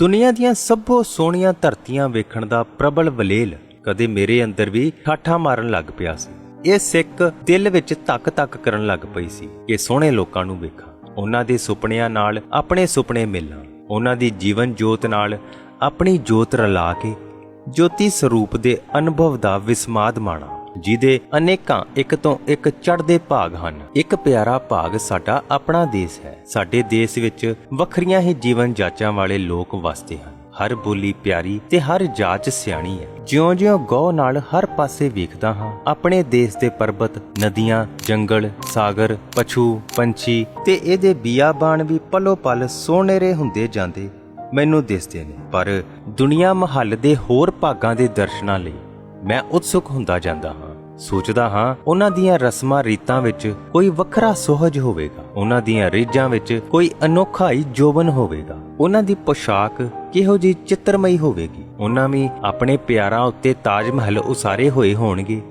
ਦੁਨੀਆ ਦੀਆਂ ਸਭੋ ਸੋਹਣੀਆਂ ਧਰਤੀਆਂ ਵੇਖਣ ਦਾ ਪ੍ਰਬਲ ਵਲੇਲ ਕਦੇ ਮੇਰੇ ਅੰਦਰ ਵੀ ਠਾਠਾ ਮਾਰਨ ਲੱਗ ਪਿਆ ਸੀ। ਇਹ ਸਿੱਕ ਦਿਲ ਵਿੱਚ ਧੱਕ ਧੱਕ ਕਰਨ ਲੱਗ ਪਈ ਸੀ ਕਿ ਸੋਹਣੇ ਲੋਕਾਂ ਨੂੰ ਵੇਖਾਂ। ਉਹਨਾਂ ਦੇ ਸੁਪਨਿਆਂ ਨਾਲ ਆਪਣੇ ਸੁਪਨੇ ਮਿਲਾਂ। ਉਹਨਾਂ ਦੀ ਜੀਵਨ ਜੋਤ ਨਾਲ ਆਪਣੀ ਜੋਤ ਰਲਾ ਕੇ ਜੋਤੀ ਸਰੂਪ ਦੇ ਅਨੁਭਵ ਦਾ ਵਿਸਮਾਦ ਮਾਣਾ। ਜਿਹਦੇ ਅਨੇਕਾਂ ਇੱਕ ਤੋਂ ਇੱਕ ਚੜ੍ਹਦੇ ਭਾਗ ਹਨ। ਇੱਕ ਪਿਆਰਾ ਭਾਗ ਸਾਡਾ ਆਪਣਾ ਦੇਸ਼ ਹੈ। ਸਾਡੇ ਦੇਸ਼ ਵਿੱਚ ਵੱਖਰੀਆਂ ਹੀ ਜੀਵਨ ਜਾਚਾਂ ਵਾਲੇ ਲੋਕ ਵਸਦੇ ਹਨ। ਹਰ ਬੋਲੀ ਪਿਆਰੀ ਤੇ ਹਰ ਜਾਚ ਸਿਆਣੀ ਹੈ। ਜਿਉਂ-ਜਿਉਂ ਗੌ ਨਾਲ ਹਰ ਪਾਸੇ ਵੇਖਦਾ ਹਾਂ, ਆਪਣੇ ਦੇਸ਼ ਦੇ ਪਰਬਤ, ਨਦੀਆਂ, ਜੰਗਲ, ਸਾਗਰ ਪਛੂ ਪੰਛੀ ਤੇ ਇਹਦੇ ਬੀਆਬਾਨ ਵੀ ਪਲੋ ਪਲ ਸੋਹਣੇਰੇ ਹੁੰਦੇ ਜਾਂਦੇ ਮੈਨੂੰ ਦਿਸਦੇ ਨੇ। ਪਰ ਦੁਨੀਆ ਮਹੱਲ ਦੇ ਹੋਰ ਭਾਗਾਂ ਦੇ ਦਰਸ਼ਨਾਂ ਲਈ ਮੈਂ ਉਤਸੁਕ ਹੁੰਦਾ ਜਾਂਦਾ ਹਾਂ। ਸੋਚਦਾ ਹਾਂ, ਉਹਨਾਂ ਦੀਆਂ ਰਸਮਾਂ ਰੀਤਾਂ ਵਿੱਚ ਕੋਈ ਵੱਖਰਾ ਸੋਹਜ ਹੋਵੇਗਾ। ਉਹਨਾਂ ਦੀਆਂ ਰੀਝਾਂ ਵਿੱਚ ਕੋਈ ਅਨੋਖਾ ਹੀ ਜੋਬਨ ਹੋਵੇਗਾ। ਉਹਨਾਂ ਦੀ ਪੋਸ਼ਾਕ ਕਿਹੋ ਜੀ ਚਿੱਤਰਮਈ ਹੋਵੇਗੀ। ਉਹਨਾਂ ਵੀ ਆਪਣੇ ਪਿਆਰਾਂ ਉੱਤੇ ਤਾਜ ਮਹਿਲ ਉਸਾਰੇ ਹੋਏ ਹੋਣਗੇ।